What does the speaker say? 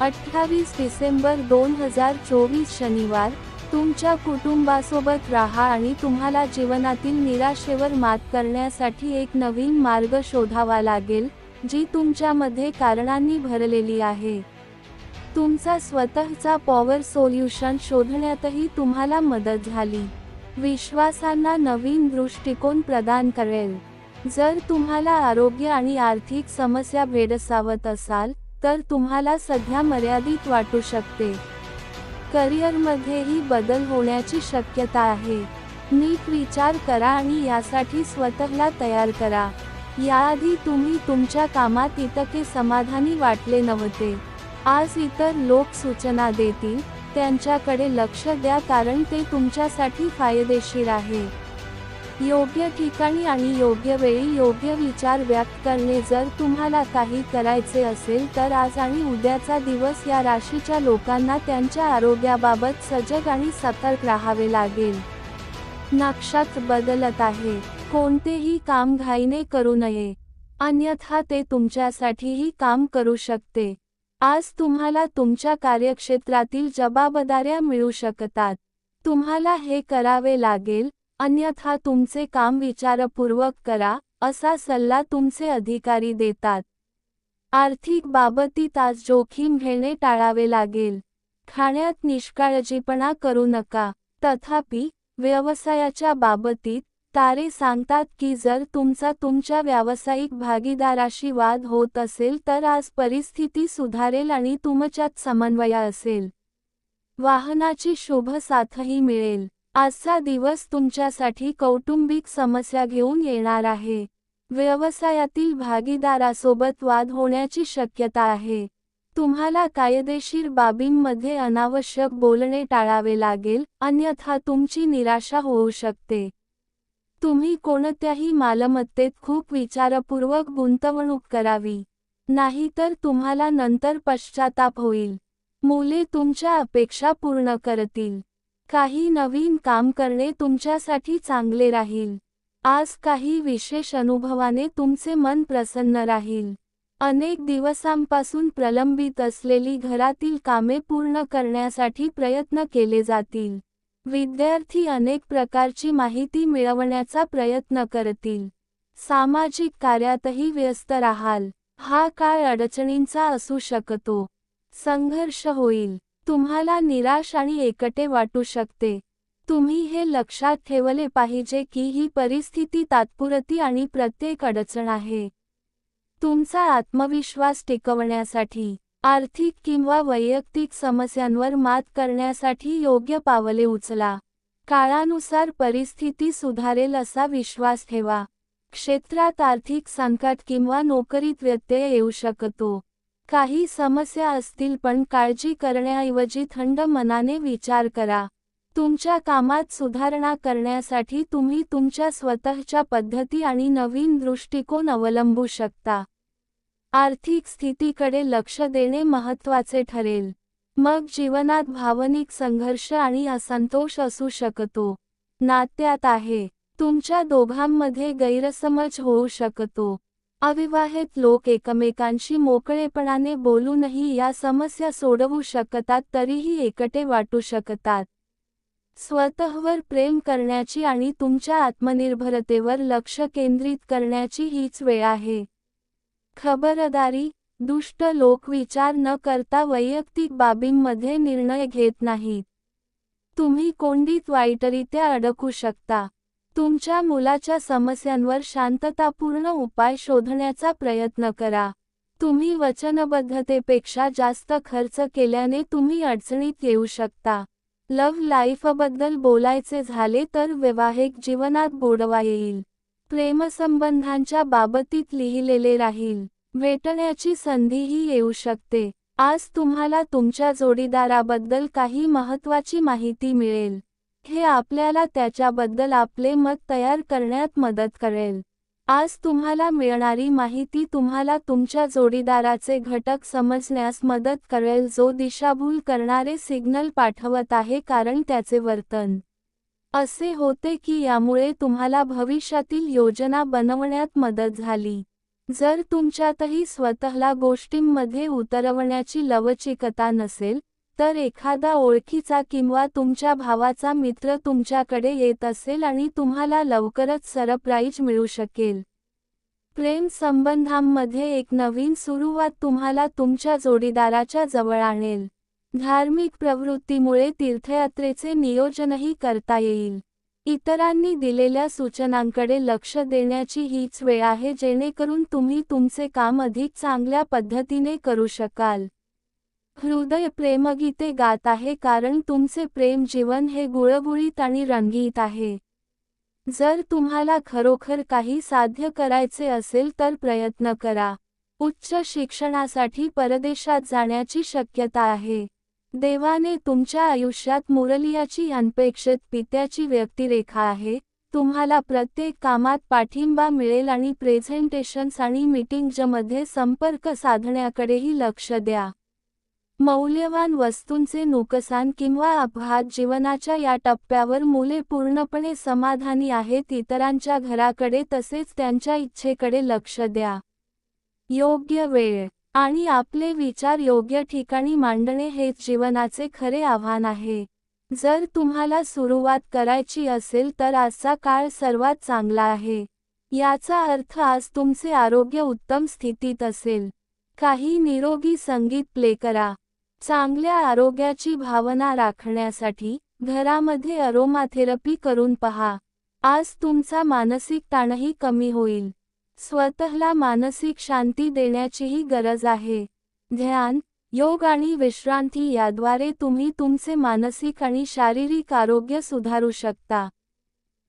अठ्ठावीस डिसेंबर दोन हजार चोवीस शनिवार तुमच्या कुटुंबासोबत राहा आणि तुम्हाला जीवनातील निराशेवर मात करण्यासाठी एक नवीन मार्ग शोधावा लागेल जी तुमच्यामध्ये कारणांनी भरलेली आहे. तुमचा स्वतःचा पॉवर सोल्युशन शोधण्यातही तुम्हाला मदत झाली. विश्वासांना नवीन दृष्टिकोन प्रदान करेल. जर तुम्हाला आरोग्य आणि आर्थिक समस्या भेडसावत असाल तर तुम्हाला सध्या मर्यादित वाटू शकते. करिअरमध्येही बदल होण्याची शक्यता आहे. नीट विचार करा आणि यासाठी स्वतःला तयार करा. याआधी तुम्ही तुमच्या कामात इतके समाधानी वाटले नव्हते. आज इतर लोक सूचना देतील त्यांच्याकडे लक्ष द्या कारण ते तुमच्यासाठी फायदेशीर आहे. योग्य ठिकाणी आणि योग्य वेळी योग्य विचार व्यक्त करणे. जर तुम्हाला काही करायचे असेल तर आज आणि उद्याचा दिवस या राशीच्या लोकांना त्यांच्या आरोग्याबाबत सजग आणि सतर्क राहावे लागेल. नक्षात बदलत आहे. कोणतेही काम घाईने करू नये. अन्यथा ते तुमच्यासाठीही काम करू शकते. आज तुम्हाला तुमच्या कार्यक्षेत्रातील जबाबदाऱ्या मिळू शकतात. तुम्हाला हे करावे लागेल अन्यथा तुमचे काम विचारपूर्वक करा असा सल्ला तुमचे अधिकारी देतात. आर्थिक बाबतीत आज जोखीम घेणे टाळावे लागेल. खाण्यात निष्काळजीपणा करू नका. तथापि व्यवसायाच्या बाबतीत तारे सांगतात की जर तुमचा तुमच्या व्यावसायिक भागीदाराशी वाद होत असेल तर आज परिस्थिती सुधारेल आणि तुमच्यात समन्वय असेल. वाहनाची शुभ साथही मिळेल. आजचा दिवस तुमच्यासाठी कौटुंबिक समस्या घेऊन येणार आहे. व्यवसायातील भागीदारासोबत वाद होण्याची शक्यता आहे. तुम्हाला कायदेशीर बाबींमध्ये अनावश्यक बोलणे टाळावे लागेल अन्यथा तुमची निराशा होऊ शकते. तुम्ही कोणत्याही मालमत्तेत खूप विचारपूर्वक गुंतवणूक करावी. नाहीतर तुम्हाला नंतर पश्चाताप होईल. मुले तुमच्या अपेक्षा पूर्ण करतील. काही नवीन काम करणे तुमच्यासाठी चांगले राहील. आज काही विशेष अनुभवाने तुमचे मन प्रसन्न राहील. अनेक दिवसांपासून प्रलंबित असलेली घरातील कामे पूर्ण करण्यासाठी प्रयत्न केले जातील. विद्यार्थी अनेक प्रकारची माहिती मिळवण्याचा प्रयत्न करतील. सामाजिक कार्यातही व्यस्त राहाल. हा काळ अडचणींचा असू शकतो. संघर्ष होईल. तुम्हाला निराश आणि एकटे वाटू शकते. तुम्ही हे लक्षात ठेवले पाहिजे की ही परिस्थिती तात्पुरती आणि प्रत्येक अडचण आहे. तुमचा आत्मविश्वास टिकवण्यासाठी आर्थिक किंवा वैयक्तिक समस्यांवर मात करण्यासाठी योग्य पावले उचला. काळानुसार परिस्थिती सुधारेल असा विश्वास ठेवा. क्षेत्रात आर्थिक संकट किंवा नोकरीत व्यत्यय येऊ शकतो. काही समस्या असतील पण काळजी करण्याऐवजी थंड मनाने विचार करा. तुमच्या कामात सुधारणा करण्यासाठी तुम्ही तुमच्या स्वतःच्या पद्धती आणि नवीन दृष्टिकोन अवलंबू शकता. आर्थिक स्थितीकडे लक्ष देणे महत्त्वाचे ठरेल. मग जीवनात भावनिक संघर्ष आणि असंतोष असू शकतो. नात्यात आहे. तुमच्या दोघांमध्ये गैरसमज होऊ शकतो. अविवाहित लोक एकमेकांशी मोकळेपणाने बोलूनही या समस्या सोडवू शकतात तरीही एकटे वाटू शकतात. स्वतःवर प्रेम करण्याची आणि तुमच्या आत्मनिर्भरतेवर लक्ष केंद्रित करण्याची हीच वेळ आहे. खबरदारी दुष्ट लोक विचार न करता वैयक्तिक बाबींमध्ये निर्णय घेत नाहीत. तुम्ही कोंडीत वाईटरित्या अडकू शकता. तुमच्या मुलाच्या समस्यांवर शांततापूर्ण उपाय शोधण्याचा प्रयत्न करा. तुम्ही वचनबद्धतेपेक्षा जास्त खर्च केल्याने तुम्ही अडचणीत येऊ शकता. लव्ह लाईफबद्दल बोलायचे झाले तर वैवाहिक जीवनात बोडवा येईल. प्रेमसंबंधांच्या बाबतीत लिहिलेले राहील. भेटण्याची संधीही येऊ शकते. आज तुम्हाला तुमच्या जोडीदाराबद्दल काही महत्त्वाची माहिती मिळेल. हे आपल्याला त्याच्याबद्दल आपले मत तयार करण्यात मदत करेल. आज तुम्हाला मिळणारी माहिती तुम्हाला तुमच्या जोडीदाराचे घटक समजण्यास मदत करेल जो दिशाभूल करणारे सिग्नल पाठवत आहे कारण त्याचे वर्तन असे होते की यामुळे तुम्हाला भविष्यातील योजना बनवण्यात मदत झाली. जर तुमच्यातही स्वतःला गोष्टींमध्ये उतरवण्याची लवचिकता नसेल तर एखादा ओळखीचा किंवा तुमच्या भावाचा मित्र तुमच्याकडे येत असेल आणि तुम्हाला लवकरच सरप्राईज मिळू शकेल. प्रेम संबंधांमध्ये एक नवीन सुरुवात तुम्हाला तुमच्या जोडीदाराच्या जवळ आणेल. धार्मिक प्रवृत्तीमुळे तीर्थयात्रेचे नियोजनही करता येईल. इतरांनी दिलेल्या सूचनांकडे लक्ष देण्याची हीच वेळ आहे जेणेकरून तुम्ही तुमचे काम अधिक चांगल्या पद्धतीने करू शकाल. हृदय प्रेमगीते गात आहे कारण तुमचे प्रेम जीवन हे गुळगुळीत आणि रंगीत आहे. जर तुम्हाला खरोखर काही साध्य करायचे असेल तर प्रयत्न करा. उच्च शिक्षणासाठी परदेशात जाण्याची शक्यता आहे. देवाने तुमच्या आयुष्यात मुरलियाची अनपेक्षित पित्याची व्यक्तिरेखा आहे. तुम्हाला प्रत्येक कामात पाठिंबा मिळेल आणि प्रेझेंटेशन्स आणि मीटिंगजमध्ये संपर्क साधण्याकडेही लक्ष द्या. मौल्यवान वस्तूंचे नुकसान किंवा अपघात जीवनाच्या या टप्प्यावर मुले पूर्णपणे समाधानी आहेत इतरांच्या घराकडे तसेच त्यांच्या इच्छेकडे लक्ष द्या. योग्य वेळ आणि आपले विचार योग्य ठिकाणी मांडणे हेच जीवनाचे खरे आव्हान आहे. जर तुम्हाला सुरुवात करायची असेल तर आजचा काळ सर्वात चांगला आहे. याचा अर्थ आज तुमचे आरोग्य उत्तम स्थितीत असेल. काही निरोगी संगीत प्ले करा. चांगल्या आरोग्याची भावना राखण्यासाठी घरामध्ये अरोमाथेरपी करून पहा. आज तुमचा मानसिक ताणही कमी होईल. स्वतःला मानसिक शांती देण्याचीही गरज आहे. ध्यान योग आणि विश्रांती याद्वारे तुम्ही तुमचे मानसिक आणि शारीरिक आरोग्य सुधारू शकता.